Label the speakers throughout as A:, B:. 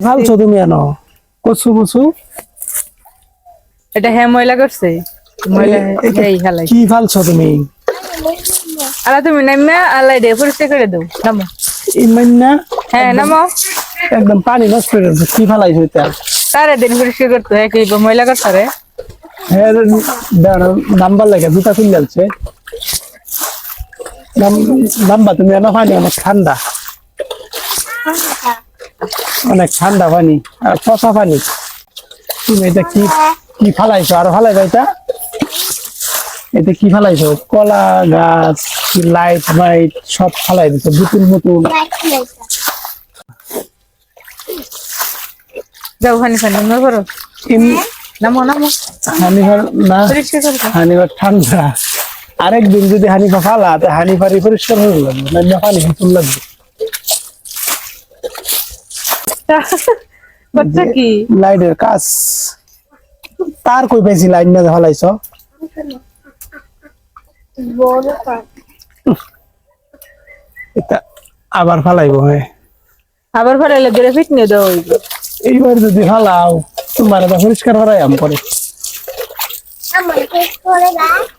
A: ভালছো তুমি এনো কচু কচু
B: এটা হ্যাঁ ময়লা করছে। ময়লা এই হালাই।
A: কি ফালছো তুমি
B: আলা তুমি নামে আলাই দে পরিষ্কার করে দাও। নামো।
A: ইমান না
B: হ্যাঁ নামো।
A: একদম পানি নষ্ট করে দিচ্ছে কি ফালাইছো এটা
B: তারে দিন পরিষ্কার করতে হয় কি ময়লা করতে রে।
A: হ্যাঁ নাম্বার লাগে জুতা খুলে যাচ্ছে নাম্বার তুমি এনো পানি অনেক ঠান্ডা। অনেক ঠান্ডা পানি আর পচা পানি। তুমি এটা কি কি ফালাইছো? আর ফালাইছো এটা? এটা কি ফালাইছো? কলা গাছ কি লাইট মাইট সব ফালাই দিছো বুতুল বুতুল
B: যাও হানি ফানি নামো করো। নামো নামো।
A: হানিফার না হানিফার ঠান্ডা। আরেকদিন যদি হানিফা ফালা তো হানিফারি পরিষ্কার হয়ে লাগবে না পানি বুতুল
B: বাচ্চা কি?
A: লাইটের কাজ। তার কই পেয়েছি লাইন না ফলাইছ? এটা আবার ফালাইব হ্যাঁ
B: আবার ফেরাইলে ধরে ফিট নিয়ে দেওয়া হইবে।
A: এইবার যদি ফালাও তোমার এটা পরিষ্কার করাই আম পরে।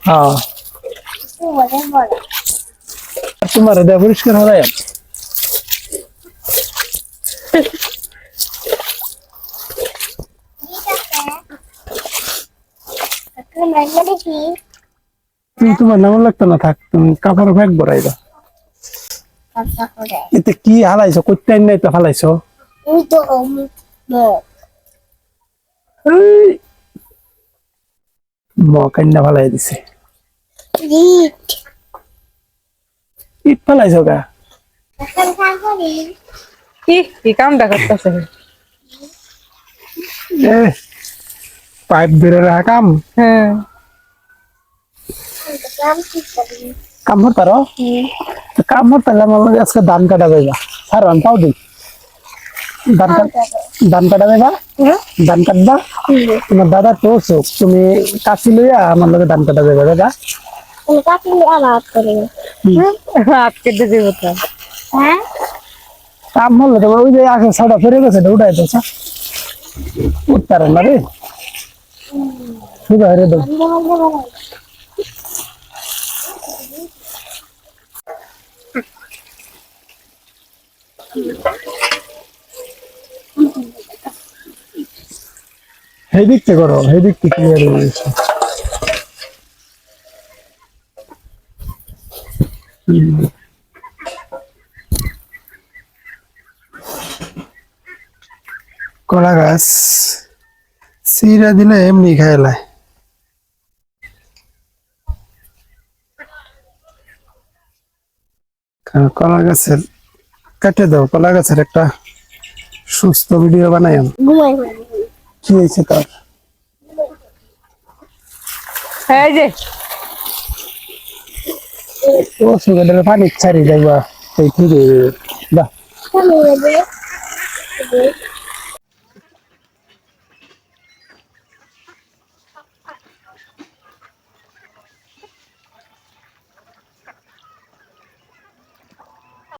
A: হ্যাঁ। তোমার এটা পরিষ্কার করাই আম। তুমি তোমার নাম লাগতো না থাক তুমি কাপড় ব্যাগ বড়াই এতে কি হালাইছো কইতে নাই তো ফালাইছো এই, ফালাই দিছে। ইট ফালাইছো গা?
B: কি কি কামটা করতেছে?
A: এ পাইপ ধরে রাখা কাম
B: হ্যাঁ
A: কাম হতারো তো কাম হতালে আমার লগে আজকে ধান কাটা যাইবা স্যার আমি পাও দিই ধান কাট ধান কাটা যাইবা ধান কাটবা তোমার দাদা তো অসুখ তুমি কাশি লইয়া আমার লগে ধান কাটা যাইবা দাদা
B: হাত কেটে দিব তো
A: কাম হলো তোমার ওই যে আগে ছটা ফেরে গেছে এটা উঠাই তো উঠতারে না রে শুধু হেরে দাও সেই দিক থেকে করো সেই দিক থেকে ক্লিয়ার হয়ে গেছে হুম। কলা গাছ সিরা দিলে এমনি খাইলায় কলা গাছের কেটে দাও কলা গাছের একটা সুস্থ ভিডিও বানাই কি হয়েছে তার? ও সুগারের পানি ছাড়ি যাইবা। সেই থেকে বাহ।